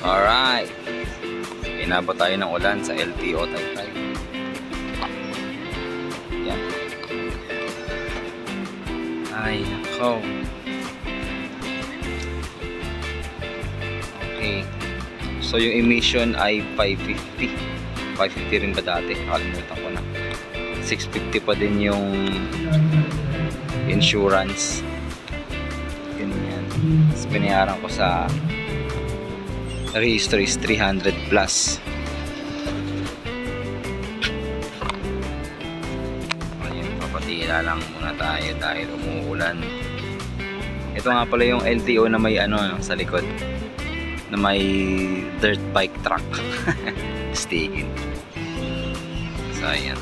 Alright. Inabot tayo ng ulan sa LTO Taytay. Yan. Ay, nako. Okay. So yung emission ay 550. 550 rin ba dati? Nakalimutan ko na. 650 pa din yung insurance. Ganyan. Tapos ko sa register is 300 plus. Ayun, papatila lang muna tayo dahil umuulan. Ito nga pala yung LTO na may ano sa likod na may dirt bike truck. Stigin. So, ayan.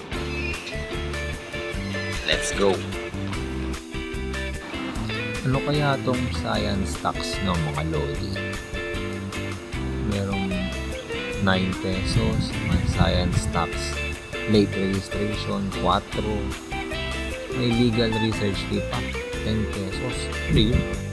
Let's go. Ano kaya tong science tax ng mga lodi? Merong 9 pesos, may science tax, late registration, 4, may legal research fee pa, 10 pesos. Yun?